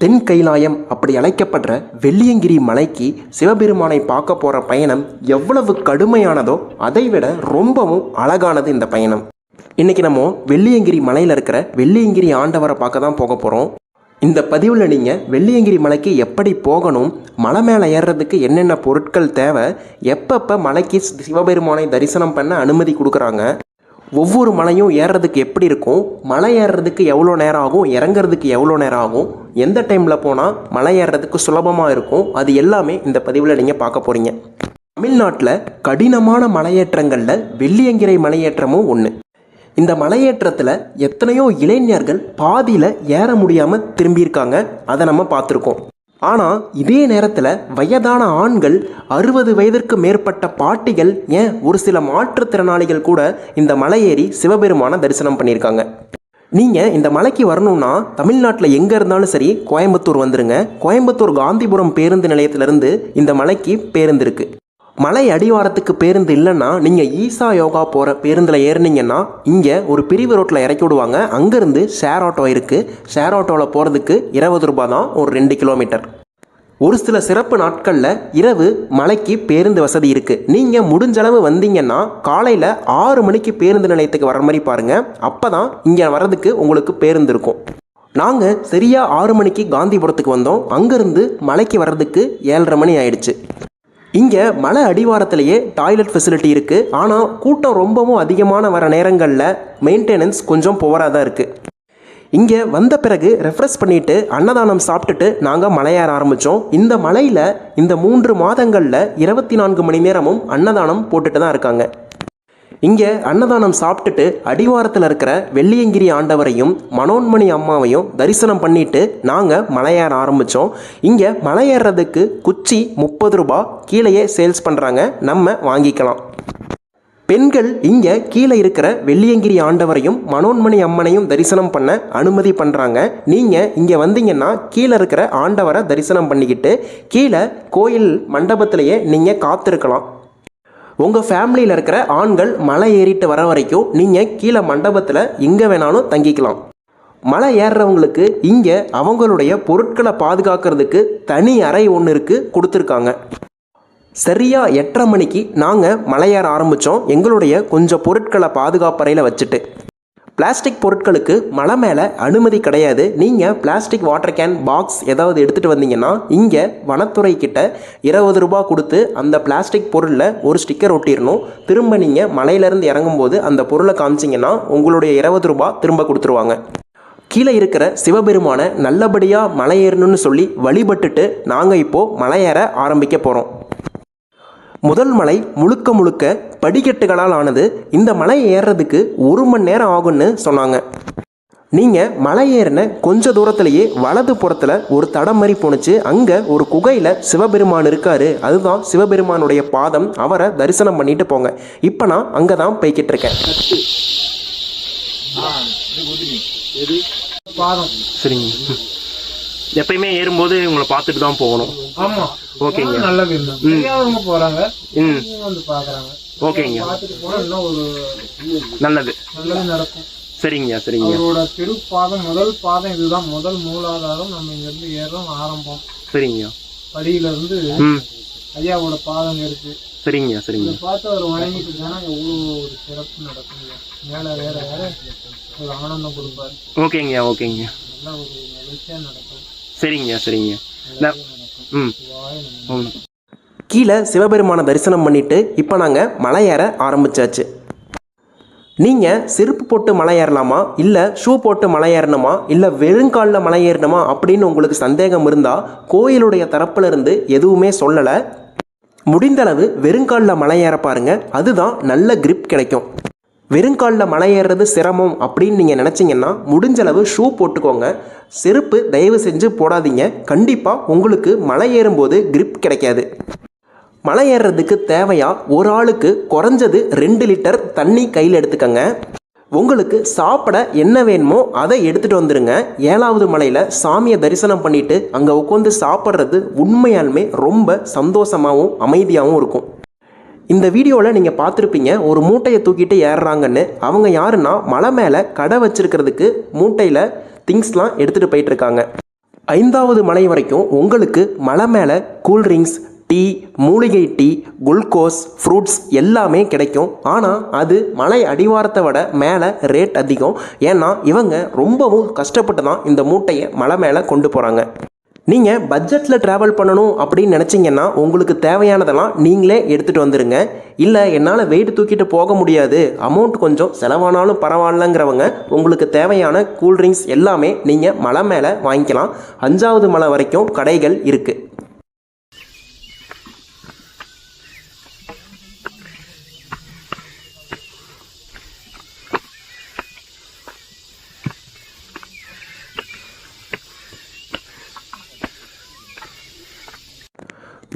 தென் கைலாயம் அப்படி அழைக்கப்படுற வெள்ளியங்கிரி மலைக்கு சிவபெருமானை பார்க்க போகிற பயணம் எவ்வளவு கடுமையானதோ அதைவிட ரொம்பவும் அழகானது இந்த பயணம். இன்றைக்கி நம்ம வெள்ளியங்கிரி மலையில் இருக்கிற வெள்ளியங்கிரி ஆண்டவரை பார்க்க தான் போக போகிறோம் இந்த பதிவில் நீங்கள் வெள்ளியங்கிரி மலைக்கு எப்படி போகணும் மலை மேலே ஏறுறதுக்கு என்னென்ன பொருட்கள் தேவை எப்பப்போ மலைக்கு சிவபெருமானை தரிசனம் பண்ண அனுமதி கொடுக்குறாங்க ஒவ்வொரு மலையும் ஏறுறதுக்கு எப்படி இருக்கும்? மலை ஏறுறதுக்கு எவ்வளோ நேரம் ஆகும்? இறங்குறதுக்கு எவ்வளோ நேரம் ஆகும்? எந்த டைமில் போனால் மலை ஏறுறதுக்கு சுலபமாக இருக்கும்? அது எல்லாமே இந்த பதிவில் நீங்கள் பார்க்க போகிறீங்க தமிழ்நாட்டில் கடினமான மலையேற்றங்களில் வெள்ளியங்கிரை மலையேற்றமும் ஒன்று இந்த மலையேற்றத்தில் எத்தனையோ இளைஞர்கள் பாதியில் ஏற முடியாமல் திரும்பியிருக்காங்க. அதை நம்ம பார்த்துருக்கோம். ஆனால் இதே நேரத்தில் வயதான ஆண்கள் அறுபது வயதிற்கு மேற்பட்ட பாட்டிகள் ஏன் ஒரு சில மாற்றுத்திறனாளிகள் கூட இந்த மலையேறி சிவபெருமான தரிசனம் பண்ணியிருக்காங்க. நீங்கள் இந்த மலைக்கு வரணும்னா தமிழ்நாட்டில் எங்கே இருந்தாலும் சரி கோயம்புத்தூர் வந்துருங்க. கோயம்புத்தூர் காந்திபுரம் பேருந்து நிலையத்திலிருந்து இந்த மலைக்கு பேருந்து இருக்குது மலை அடிவாரத்துக்கு பேருந்து இல்லைன்னா நீங்கள் ஈசா யோகா போகிற பேருந்தில் ஏறுனீங்கன்னா இங்கே ஒரு பிரிவு ரோட்டில் இறக்கி விடுவாங்க. அங்கேருந்து ஷேர் ஆட்டோ இருக்குது ஷேர் ஆட்டோவில் போகிறதுக்கு இருபது ரூபாய் தான் ஒரு ரெண்டு கிலோமீட்டர். ஒரு சில சிறப்பு நாட்களில் இரவு மலைக்கு பேருந்து வசதி இருக்குது நீங்கள் முடிஞ்சளவு வந்தீங்கன்னா காலையில் ஆறு மணிக்கு பேருந்து நிலையத்துக்கு வர மாதிரி பாருங்கள் அப்போ தான் இங்கே வர்றதுக்கு உங்களுக்கு பேருந்து இருக்கும். நாங்கள் சரியாக ஆறு மணிக்கு காந்திபுரத்துக்கு வந்தோம். அங்கேருந்து மலைக்கு வர்றதுக்கு ஏழரை மணி ஆயிடுச்சு. இங்கே மலை அடிவாரத்திலேயே டாய்லெட் ஃபெசிலிட்டி இருக்குது ஆனால் கூட்டம் ரொம்பவும் அதிகமான வர நேரங்களில் மெயின்டெனன்ஸ் கொஞ்சம் புவராக தான் இருக்குது இங்கே வந்த பிறகு ரெஃப்ரெஷ் பண்ணிவிட்டு அன்னதானம் சாப்பிட்டுட்டு நாங்கள் மலையேற ஆரம்பித்தோம் இந்த மலையில் இந்த மூன்று மாதங்களில் இருபத்தி நான்கு மணி நேரமும் அன்னதானம் போட்டுட்டு தான் இருக்காங்க. இங்கே அன்னதானம் சாப்பிட்டுட்டு அடிவாரத்தில் இருக்கிற வெள்ளியங்கிரி ஆண்டவரையும் மனோன்மணி அம்மாவையும் தரிசனம் பண்ணிட்டு நாங்கள் மலையேற ஆரம்பித்தோம் இங்கே மலையேறதுக்கு குச்சி முப்பது ரூபா கீழேயே சேல்ஸ் பண்ணுறாங்க நம்ம வாங்கிக்கலாம். பெண்கள் இங்கே கீழே இருக்கிற வெள்ளியங்கிரி ஆண்டவரையும் மனோன்மணி அம்மனையும் தரிசனம் பண்ண அனுமதி பண்ணுறாங்க நீங்கள் இங்கே வந்தீங்கன்னா கீழே இருக்கிற ஆண்டவரை தரிசனம் பண்ணிக்கிட்டு கீழே கோயில் மண்டபத்திலேயே நீங்கள் காத்திருக்கலாம். உங்கள் ஃபேமிலியில் இருக்கிற ஆண்கள் மலை ஏறிட்டு வர வரைக்கும் நீங்கள் கீழே மண்டபத்தில் எங்கே வேணாலும் தங்கிக்கலாம். மலை ஏறுறவங்களுக்கு இங்கே அவங்களுடைய பொருட்களை பாதுகாக்கிறதுக்கு தனி அறை ஒன்று இருக்குது கொடுத்துருக்காங்க. சரியாக எட்டரை மணிக்கு நாங்கள் மலையேற ஆரம்பித்தோம் எங்களுடைய கொஞ்சம் பொருட்களை பாதுகாப்பறையில் வச்சுட்டு. பிளாஸ்டிக் பொருட்களுக்கு மலை மேலே அனுமதி கிடையாது. நீங்கள் பிளாஸ்டிக் வாட்டர் கேன் பாக்ஸ் ஏதாவது எடுத்துகிட்டு வந்தீங்கன்னா இங்கே வனத்துறை கிட்ட இருபது ரூபா கொடுத்து அந்த பிளாஸ்டிக் பொருளில் ஒரு ஸ்டிக்கர் ஒட்டிடணும் திரும்ப நீங்கள் மலையிலேருந்து இறங்கும்போது அந்த பொருளை காமிச்சிங்கன்னா உங்களுடைய இருபது ரூபா திரும்ப கொடுத்துருவாங்க. கீழே இருக்கிற சிவபெருமானை நல்லபடியாக மலை ஏறணும்னு சொல்லி வழிபட்டுட்டு நாங்கள் இப்போது மலையேற ஆரம்பிக்க போகிறோம் முதல் மலை முழுக்க முழுக்க படிக்கட்டுகளால் ஆனது. இந்த மலை ஏறுறதுக்கு ஒரு மணி நேரம் ஆகும்னு சொன்னாங்க. நீங்கள் மலை ஏறின கொஞ்ச தூரத்திலேயே வலது புறத்தில் ஒரு தடம் மாதிரி போணுச்சு. அங்கே ஒரு குகையில் சிவபெருமான் இருக்காரு. அதுதான் சிவபெருமானுடைய பாதம். அவரை தரிசனம் பண்ணிட்டு போங்க. இப்போ நான் அங்கே தான் போய்கிட்டு இருக்கேன். பாதம். சரிங்க. எப்பயுமே ஏறும்போது உங்களை பார்த்துட்டு தான் போகணும். ஆமா. ஓகேங்க. நல்ல வீடு போறாங்க. ம். வந்து பாக்குறாங்க ஓகேங்க. நல்லது. நல்லது நடக்கும். சரிங்கய்யா சரிங்க. அவரோட திருப்பாதம் முதல் பாதம் இதுதான். முதல் மூலாதாரம். நம்ம இங்க இருந்து ஏறோம் ஆரம்பம். சரிங்கய்யா படியில இருந்து ஐயாவோட பாதம் இருக்கு. சரிங்கய்யா சரிங்க. பார்த்து அவர் வணங்கிட்டு போனா எவ்வளவு ஒரு சிறப்பு நடக்குங்க. மேல வேற வேற ஒரு ஆனந்தம் கொடுப்பாரு. ஓகேங்கய்யா ஓகேங்க. நல்ல ஒரு மகிழ்ச்சியா நடக்கும். சரிங்கய்யா சரிங்க நான் ம். ம். கீழே சிவபெருமானை தரிசனம் பண்ணிவிட்டு இப்போ நாங்கள் மலை ஏற ஆரம்பித்தாச்சு நீங்கள் செருப்பு போட்டு மலை ஏறலாமா? இல்லை ஷூ போட்டு மலை ஏறணுமா? இல்லை வெறுங்காலில் மலை ஏறணுமா? அப்படின்னு உங்களுக்கு சந்தேகம் இருந்தால் கோயிலுடைய தரப்பிலிருந்து எதுவுமே சொல்லலை. முடிந்தளவு வெறுங்காலில் மலை ஏற பாருங்கள் அதுதான் நல்ல கிரிப் கிடைக்கும். வெறுங்காலில் மலை ஏறுறது சிரமம் அப்படின்னு நீங்கள் நினச்சிங்கன்னா முடிஞ்சளவு ஷூ போட்டுக்கோங்க. செருப்பு தயவு செஞ்சு போடாதீங்க. கண்டிப்பாக உங்களுக்கு மலை ஏறும்போது கிரிப் கிடைக்காது. மலை ஏறுறதுக்கு தேவையாக ஒரு ஆளுக்கு குறைஞ்சது ரெண்டு லிட்டர் தண்ணி கையில் எடுத்துக்கங்க. உங்களுக்கு சாப்பிட என்ன வேணுமோ அதை எடுத்துகிட்டு வந்துடுங்க ஏழாவது மலையில் சாமியை தரிசனம் பண்ணிவிட்டு அங்கே உட்காந்து சாப்பிட்றது உண்மையாலுமே ரொம்ப சந்தோஷமாகவும் அமைதியாகவும் இருக்கும். இந்த வீடியோவில் நீங்கள் பார்த்துருப்பீங்க ஒரு மூட்டையை தூக்கிட்டு ஏறுறாங்கன்னு. அவங்க யாருன்னா மலை மேலே கடை வச்சிருக்கிறதுக்கு மூட்டையில் திங்ஸ்லாம் எடுத்துகிட்டு போயிட்டுருக்காங்க. ஐந்தாவது மலை வரைக்கும் உங்களுக்கு மலை மேலே கூல்ட்ரிங்க்ஸ் டீ மூலிகை டீ குளுக்கோஸ் ஃப்ரூட்ஸ் எல்லாமே கிடைக்கும். ஆனால் அது மலை அடிவாரத்தை விட மேலே ரேட் அதிகம். ஏன்னா இவங்க ரொம்பவும் கஷ்டப்பட்டு தான் இந்த மூட்டையை மலை மேலே கொண்டு போகிறாங்க நீங்கள் பட்ஜெட்டில் ட்ராவல் பண்ணணும் அப்படின்னு நினச்சிங்கன்னா உங்களுக்கு தேவையானதெல்லாம் நீங்களே எடுத்துகிட்டு வந்துடுங்க இல்லை என்னால் வெயிட் தூக்கிட்டு போக முடியாது. அமௌண்ட் கொஞ்சம் செலவானாலும் பரவாயில்லங்கிறவங்க உங்களுக்கு தேவையான கூல்ட்ரிங்க்ஸ் எல்லாமே நீங்கள் மலை மேலே வாங்கிக்கலாம். அஞ்சாவது மலை வரைக்கும் கடைகள் இருக்குது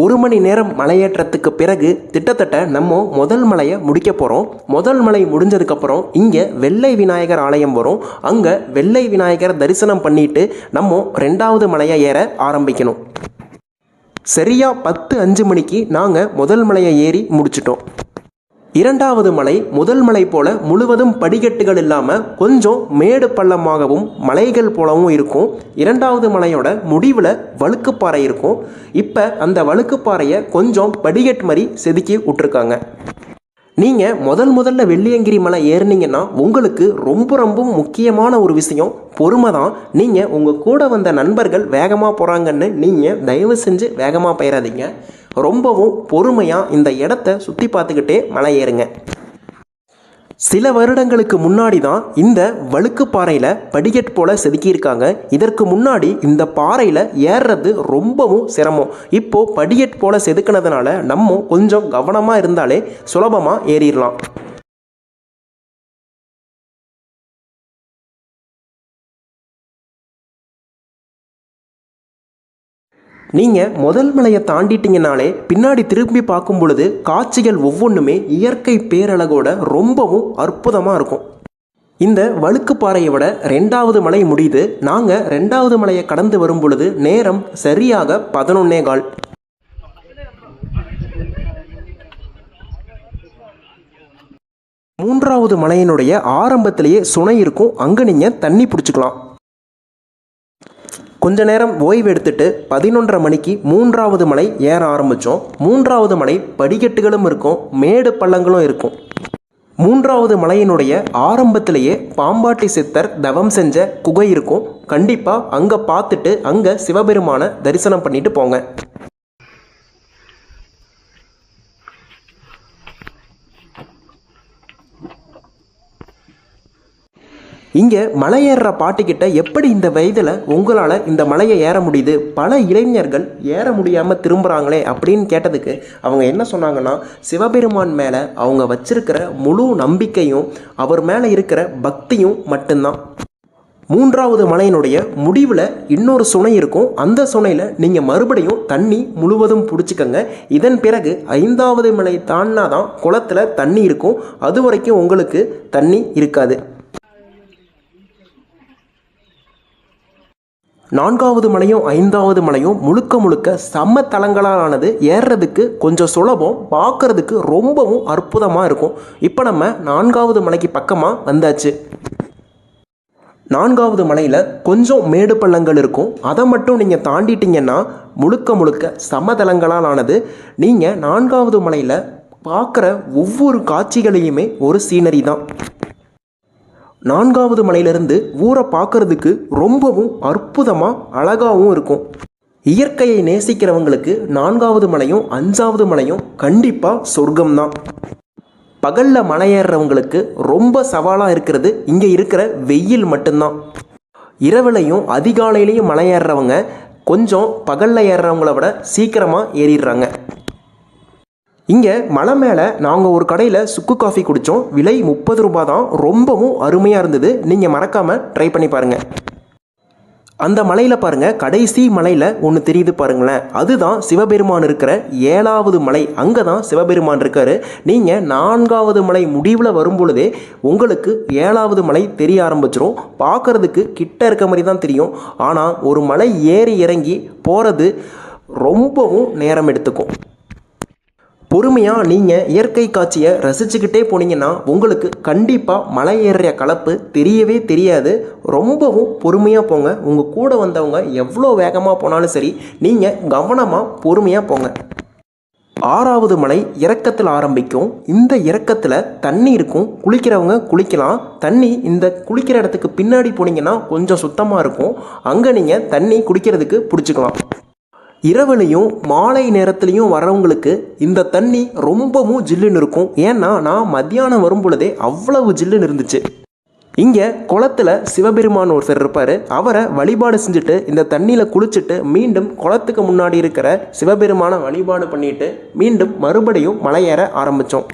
ஒரு மணி நேரம் மலையேற்றத்துக்கு பிறகு கிட்டத்தட்ட நம்ம முதல் மலையை முடிக்க போகிறோம் முதல் மலை முடிஞ்சதுக்கப்புறம் இங்கே வெள்ளை விநாயகர் ஆலயம் வரும். அங்கே வெள்ளை விநாயகர் தரிசனம் பண்ணிட்டு நம்ம ரெண்டாவது மலையை ஏற ஆரம்பிக்கணும். சரியா பத்து அஞ்சு மணிக்கு நாங்கள் முதல் மலையை ஏறி முடிச்சிட்டோம். இரண்டாவது மலை முதல் மலை போல முழுவதும் படிக்கட்டுகள் இல்லாமல் கொஞ்சம் மேடு பள்ளமாகவும் மலைகள் போலவும் இருக்கும். இரண்டாவது மலையோட முடிவில் வழுக்குப்பாறை இருக்கும். இப்போ அந்த வழுக்குப்பாறையை கொஞ்சம் படிக்கட்டு மாதிரி செதுக்கி விட்டுருக்காங்க. நீங்கள் முதல் முதல்ல வெள்ளியங்கிரி மலை ஏறுனீங்கன்னா உங்களுக்கு ரொம்ப ரொம்ப முக்கியமான ஒரு விஷயம் பொறுமை தான். நீங்கள் உங்கள் கூட வந்த நண்பர்கள் வேகமாக போகிறாங்கன்னு நீங்கள் தயவு செஞ்சு வேகமாக போயிடாதீங்க ரொம்பவும் பொறுமையாக இந்த இடத்த சுற்றி பார்த்துக்கிட்டே மலை ஏறுங்க. சில வருடங்களுக்கு முன்னாடி தான் இந்த வழுக்கு பாறையில் படிக்கட் போல் செதுக்கியிருக்காங்க இதற்கு முன்னாடி இந்த பாறையில் ஏறுறது ரொம்பவும் சிரமம். இப்போது படிக்கட் போல் செதுக்கினதுனால நம்ம கொஞ்சம் கவனமாக இருந்தாலே சுலபமாக ஏறிடலாம். நீங்கள் முதல் மலையை தாண்டிட்டீங்கனாலே பின்னாடி திரும்பி பார்க்கும் பொழுது காட்சிகள் ஒவ்வொன்றுமே இயற்கை பேரழகோட ரொம்பவும் அற்புதமாக இருக்கும். இந்த வழுக்குப்பாறையை விட ரெண்டாவது மலை முடியுது. நாங்கள் ரெண்டாவது மலையை கடந்து வரும் பொழுது நேரம் சரியாக பதினொன்னே கால். மூன்றாவது மலையினுடைய ஆரம்பத்திலேயே சுனை இருக்கும். அங்கே நீங்கள் தண்ணி பிடிச்சிக்கலாம். கொஞ்ச நேரம் ஓய்வு எடுத்துட்டு பதினொன்றரை மணிக்கு மூன்றாவது மலை ஏற ஆரம்பித்தோம் மூன்றாவது மலை படிக்கட்டுகளும் இருக்கும் மேடு பள்ளங்களும் இருக்கும். மூன்றாவது மலையினுடைய ஆரம்பத்திலேயே பாம்பாட்டி சித்தர் தவம் செஞ்ச குகை இருக்கும். கண்டிப்பாக அங்கே பார்த்துட்டு அங்கே சிவபெருமானை தரிசனம் பண்ணிட்டு போங்க. இங்கே மலை ஏறுற பாட்டிக்கிட்ட எப்படி இந்த வயதில் உங்களால் இந்த மலையை ஏற முடியுது? பல இளைஞர்கள் ஏற முடியாமல் திரும்புகிறாங்களே அப்படின்னு கேட்டதுக்கு அவங்க என்ன சொன்னாங்கன்னா சிவபெருமான் மேலே அவங்க வச்சிருக்கிற முழு நம்பிக்கையும் அவர் மேலே இருக்கிற பக்தியும் மட்டும்தான். மூன்றாவது மலையினுடைய முடிவில் இன்னொரு சுனை இருக்கும். அந்த சுனையில் நீங்கள் மறுபடியும் தண்ணி முழுவதும் பிடிச்சிக்கங்க. இதன் பிறகு ஐந்தாவது மலை தாண்டினா தான் குளத்தில் தண்ணி இருக்கும். அது வரைக்கும் உங்களுக்கு தண்ணி இருக்காது. நான்காவது மலையும் ஐந்தாவது மலையும் முழுக்க முழுக்க சம தலங்களாலானது ஏறுறதுக்கு கொஞ்சம் சுலபம் பார்க்கறதுக்கு ரொம்பவும் அற்புதமாக இருக்கும். இப்போ நம்ம நான்காவது மலைக்கு பக்கமாக வந்தாச்சு. நான்காவது மலையில் கொஞ்சம் மேடு பள்ளங்கள் இருக்கும். அதை மட்டும் நீங்கள் தாண்டிட்டீங்கன்னா முழுக்க முழுக்க சமதளங்களால் ஆனது நீங்கள் நான்காவது மலையில் பார்க்குற ஒவ்வொரு காட்சிகளையுமே ஒரு சீனரி தான். நான்காவது மலையிலிருந்து ஊரை பார்க்கறதுக்கு ரொம்பவும் அற்புதமாக அழகாகவும் இருக்கும். இயற்கையை நேசிக்கிறவங்களுக்கு நான்காவது மலையும் அஞ்சாவது மலையும் கண்டிப்பாக சொர்க்கம்தான். பகலில் மலை ஏறுறவங்களுக்கு ரொம்ப சவாலாக இருக்கிறது இங்கே இருக்கிற வெயில் மட்டும்தான். இரவுலையும் அதிகாலையிலையும் மலை ஏறுறவங்க கொஞ்சம் பகலில் ஏறுறவங்கள விட சீக்கிரமாக ஏறிடுறாங்க. இங்கே மலை மேலே நாங்கள் ஒரு கடையில் சுக்கு காஃபி குடித்தோம் விலை முப்பது ரூபா தான் ரொம்பவும் அருமையாக இருந்தது. நீங்கள் மறக்காமல் ட்ரை பண்ணி பாருங்கள் அந்த மலையில் பாருங்கள் கடைசி மலையில் ஒன்று தெரியுது பாருங்களேன். அதுதான் சிவபெருமான் இருக்கிற ஏழாவது மலை. அங்கே தான் சிவபெருமான் இருக்கார். நீங்கள் நான்காவது மலை முடிவில் வரும்பொழுதே உங்களுக்கு ஏழாவது மலை தெரிய ஆரம்பிச்சிடும் பார்க்கறதுக்கு கிட்ட இருக்க மாதிரி தான் தெரியும். ஆனால் ஒரு மலை ஏறி இறங்கி போகிறது ரொம்பவும் நேரம் எடுத்துக்கும். பொறுமையாக நீங்கள் இயற்கை காட்சியை ரசிச்சுக்கிட்டே போனீங்கன்னா உங்களுக்கு கண்டிப்பாக மலை ஏறுற கலப்பு தெரியவே தெரியாது. ரொம்பவும் பொறுமையாக போங்க. உங்கள் கூட வந்தவங்க எவ்வளோ வேகமாக போனாலும் சரி நீங்கள் கவனமாக பொறுமையாக போங்க. ஆறாவது மலை இறக்கத்தில் ஆரம்பிக்கும். இந்த இறக்கத்தில் தண்ணி இருக்கும். குளிக்கிறவங்க குளிக்கலாம். தண்ணி இந்த குளிக்கிற இடத்துக்கு பின்னாடி போனீங்கன்னா கொஞ்சம் சுத்தமாக இருக்கும். அங்கே நீங்கள் தண்ணி குடிக்கிறதுக்கு பிடிச்சிக்கலாம். இரவுலையும் மாலை நேரத்துலையும் வரவங்களுக்கு இந்த தண்ணி ரொம்பவும் ஜில்லுன்னு இருக்கும். ஏன்னா நான் மத்தியானம் வரும் பொழுதே அவ்வளவு ஜில்லுன்னு இருந்துச்சு. இங்கே குளத்துல சிவபெருமான் ஒருத்தர் இருப்பார். அவரை வழிபாடு செஞ்சுட்டு இந்த தண்ணியில் குளிச்சுட்டு மீண்டும் குளத்துக்கு முன்னாடி இருக்கிற சிவபெருமானை வழிபாடு பண்ணிட்டு மீண்டும் மறுபடியும் மலையேற ஆரம்பித்தோம்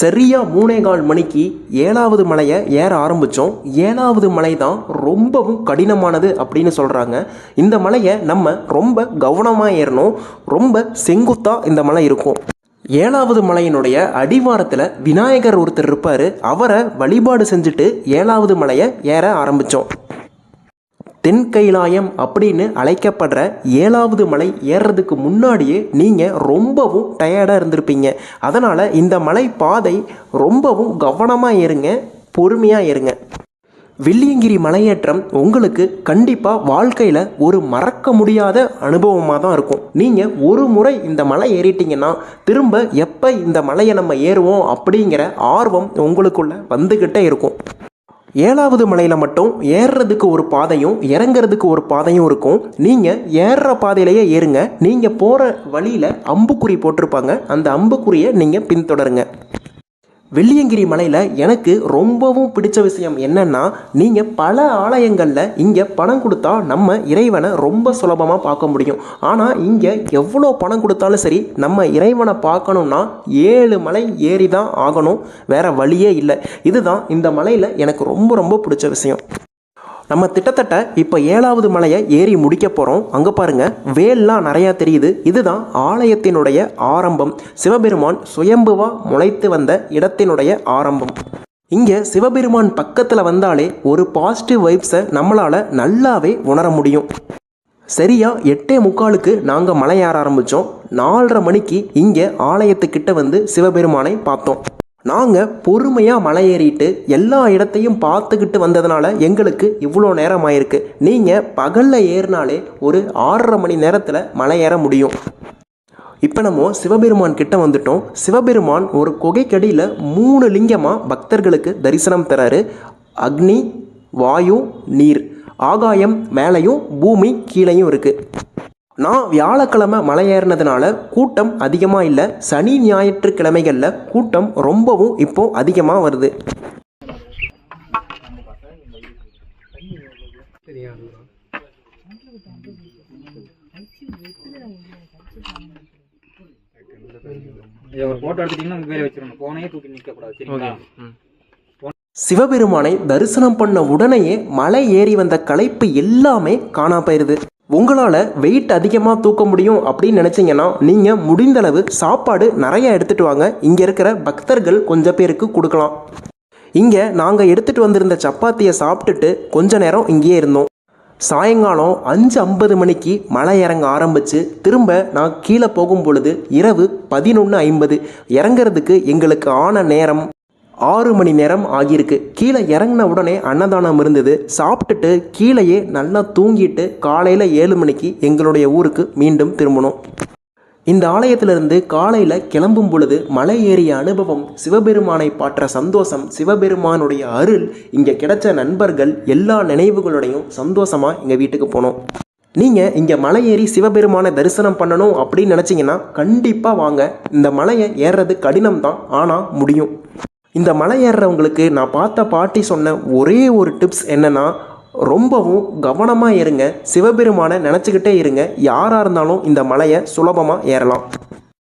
சரியாக மூணே கால் மணிக்கு ஏழாவது மலையை ஏற ஆரம்பித்தோம் ஏழாவது மலை தான் ரொம்பவும் கடினமானது அப்படின்னு சொல்கிறாங்க இந்த மலையை நம்ம ரொம்ப கவனமாக ஏறணும். ரொம்ப செங்குத்தாக இந்த மலை இருக்கும். ஏழாவது மலையினுடைய அடிவாரத்தில் விநாயகர் ஒருத்தர் இருப்பார். அவரை வழிபாடு செஞ்சுட்டு ஏழாவது மலையை ஏற ஆரம்பித்தோம் தென் கைலாயம் அப்படின்னு அழைக்கப்படுற ஏழாவது மலை ஏறுறதுக்கு முன்னாடியே நீங்கள் ரொம்பவும் டயர்டாக இருந்திருப்பீங்க. அதனால் இந்த மலை பாதை ரொம்பவும் கவனமாக இருங்க பொறுமையாக இருங்க வெள்ளியங்கிரி மலையேற்றம் உங்களுக்கு கண்டிப்பாக வாழ்க்கையில் ஒரு மறக்க முடியாத அனுபவமாக தான் இருக்கும். நீங்கள் ஒரு முறை இந்த மலை ஏறிட்டீங்கன்னா திரும்ப எப்போ இந்த மலையை நம்ம ஏறுவோம் அப்படிங்கிற ஆர்வம் உங்களுக்குள்ளே வந்துக்கிட்டே இருக்கும். ஏழாவது மலையில் மட்டும் ஏறுறதுக்கு ஒரு பாதையும் இறங்குறதுக்கு ஒரு பாதையும் இருக்கும். நீங்கள் ஏறுற பாதையிலேயே ஏறுங்க. நீங்கள் போகிற வழியில் அம்புக்குறி போட்டிருப்பாங்க. அந்த அம்புக்குறியை நீங்கள் பின்தொடருங்க. வெள்ளியங்கிரி மலையில் எனக்கு ரொம்பவும் பிடிச்ச விஷயம் என்னன்னா நீங்கள் பல ஆலயங்களில் இங்கே பணம் கொடுத்தா நம்ம இறைவனை ரொம்ப சுலபமாக பார்க்க முடியும். ஆனால் இங்கே எவ்வளோ பணம் கொடுத்தாலும் சரி நம்ம இறைவனை பார்க்கணுன்னா ஏழு மலை ஏறி தான் ஆகணும். வேறு வழியே இல்லை. இதுதான் இந்த மலையில் எனக்கு ரொம்ப ரொம்ப பிடிச்ச விஷயம். நம்ம திட்டத்தட்ட இப்போ ஏழாவது மலையை ஏறி முடிக்க போகிறோம் அங்கே பாருங்கள் வேல்லாம் நிறையா தெரியுது. இதுதான் ஆலயத்தினுடைய ஆரம்பம். சிவபெருமான் சுயம்புவா முளைத்து வந்த இடத்தினுடைய ஆரம்பம். இங்கே சிவபெருமான் பக்கத்தில் வந்தாலே ஒரு பாசிட்டிவ் வைப்ஸை நம்மளால் நல்லாவே உணர முடியும். சரியா எட்டே முக்காலுக்கு நாங்கள் மலை ஏற ஆரம்பித்தோம் நாலரை மணிக்கு இங்கே ஆலயத்துக்கிட்ட வந்து சிவபெருமானை பார்த்தோம். நாங்கள் பொறுமையாக மலை ஏறிட்டு எல்லா இடத்தையும் பார்த்துக்கிட்டு வந்ததுனால எங்களுக்கு இவ்வளோ நேரம் ஆயிருக்கு நீங்கள் பகலில் ஏறினாலே ஒரு ஆறரை மணி நேரத்தில் மலை ஏற முடியும். இப்போ நம்ம சிவபெருமான் கிட்ட வந்துட்டோம். சிவபெருமான் ஒரு குகைக்கடியில் மூணு லிங்கமாக பக்தர்களுக்கு தரிசனம் தராரு. அக்னி வாயு நீர். ஆகாயம் மேலேயும் பூமி கீழேயும் இருக்குது நான் வியாழக்கிழமை மலை ஏறினதுனால கூட்டம் அதிகமாக இல்லை. சனி ஞாயிற்றுக்கிழமைகளில் கூட்டம் ரொம்பவும் இப்போ அதிகமாக வருது. இதை ஒரு போட்டோ எடுத்துட்டீங்கன்னா உங்க பேரை வச்சிடணும். போனே தூக்கி நிக்க கூடாது சரிங்களா சிவபெருமானை தரிசனம் பண்ண உடனேயே மலை ஏறி வந்த களைப்பு எல்லாமே காணா போயிருது. உங்களால் வெயிட் அதிகமாக தூக்க முடியும் அப்படின்னு நினச்சிங்கன்னா நீங்கள் முடிந்தளவு சாப்பாடு நிறைய எடுத்துகிட்டு வாங்க. இங்கே இருக்கிற பக்தர்கள் கொஞ்சம் பேருக்கு கொடுக்கலாம். இங்கே நாங்கள் எடுத்துகிட்டு வந்திருந்த சப்பாத்தியை சாப்பிட்டுட்டு கொஞ்ச நேரம் இங்கேயே இருந்தோம். சாயங்காலம் அஞ்சு ஐம்பது மணிக்கு மலை இறங்க ஆரம்பித்து திரும்ப நான் கீழே போகும் பொழுது இரவு பதினொன்று ஐம்பது. இறங்குறதுக்கு எங்களுக்கு ஆன நேரம் ஆறு மணி நேரம் ஆகியிருக்கு. கீழே இறங்கின உடனே அன்னதானம் இருந்தது. சாப்பிட்டுட்டு கீழேயே நல்லா தூங்கிட்டு காலையில் ஏழு மணிக்கு எங்களுடைய ஊருக்கு மீண்டும் திரும்பணும். இந்த ஆலயத்திலிருந்து காலையில் கிளம்பும் பொழுது மலை ஏறிய அனுபவம் சிவபெருமானை பாற்ற சந்தோஷம் சிவபெருமானுடைய அருள் இங்கே கிடைச்ச நண்பர்கள் எல்லா நினைவுகளோடையும் சந்தோஷமாக எங்கள் வீட்டுக்கு போனோம். நீங்கள் இங்கே மலை ஏறி சிவபெருமானை தரிசனம் பண்ணணும் அப்படின்னு நினச்சிங்கன்னா கண்டிப்பாக வாங்க. இந்த மலையை ஏறுறது கடினம் தான் ஆனால் முடியும். இந்த மலை ஏறுறவங்களுக்கு நான் பார்த்த பாட்டி சொன்ன ஒரே ஒரு டிப்ஸ் என்னன்னா ரொம்பவும் கவனமாக இருங்க. சிவபெருமானை நினச்சிக்கிட்டே இருங்க. யாராக இருந்தாலும் இந்த மலையை சுலபமாக ஏறலாம்.